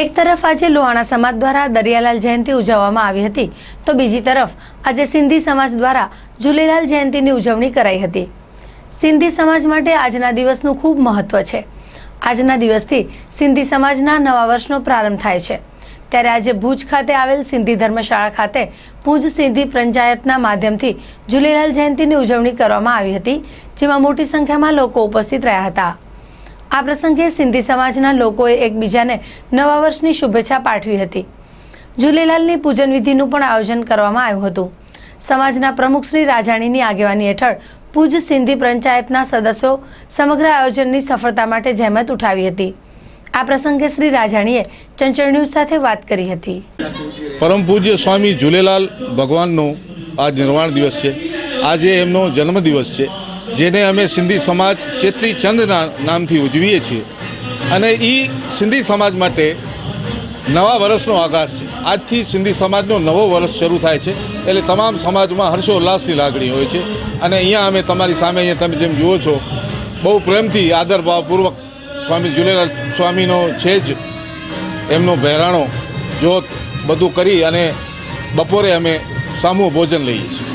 એક તરફ આજે લોહાણા સમાજ દ્વારા દરિયાલાલ જયંતિ ઉજવવામાં આવી હતી, તો બીજી તરફ આજે સિંધી સમાજ દ્વારા ઝૂલેલાલ જયંતિની ઉજવણી કરાઈ હતી. સિંધી સમાજ માટે આજના દિવસનું ખૂબ મહત્વ છે. આજના દિવસથી સિંધી સમાજના નવા વર્ષનો પ્રારંભ થાય છે. ત્યારે આજે ભુજ ખાતે આવેલ સિંધી ધર્મશાળા ખાતે ભુજ સિંધી પંચાયતના માધ્યમથી ઝૂલેલાલ જયંતિની ઉજવણી કરવામાં આવી હતી, જેમાં મોટી સંખ્યામાં લોકો ઉપસ્થિત રહ્યા હતા. આ પ્રસંગે સિંધી સમાજના લોકોએ એકબીજાને નવા વર્ષની શુભેચ્છા પાઠવી હતી. ઝૂલેલાલની પૂજન વિધિનું પણ આયોજન કરવામાં આવ્યું હતું. સમાજના પ્રમુખ શ્રી રાજાણીની આગેવાની હેઠળ પૂજ સિંધી પંચાયતના સદસ્યો સમગ્ર આયોજનની સફળતા માટે જહેમત ઉઠાવી હતી. આ પ્રસંગે શ્રી રાજાણીએ ચંચળ ન્યૂઝ સાથે વાત કરી હતી. પરમ પૂજ્ય સ્વામી ઝૂલેલાલ ભગવાનનો આજ નિર્વાણ દિવસ છે. આજે એમનો જન્મદિવસ છે. જેને અમે સિંધી સમાજ ચેત્રી ચંદના નામથી ઉજવીએ છીએ. અને એ સિંધી સમાજ માટે નવા વર્ષનો આગાશ છે. આજથી સિંધી સમાજનો નવો વર્ષ શરૂ થાય છે. એટલે તમામ સમાજમાં હર્ષોલ્લાસની લાગણી હોય છે. અને અહીંયા અમે તમારી સામે અહીંયા તમે જેમ જુઓ છો, બહુ પ્રેમથી, આદરભાવપૂર્વક સ્વામી ઝૂલેલાલ સ્વામીનો છે જ એમનો બહેરાણો જોત બધું કરી અને બપોરે અમે સામૂહ ભોજન લઈએ છીએ.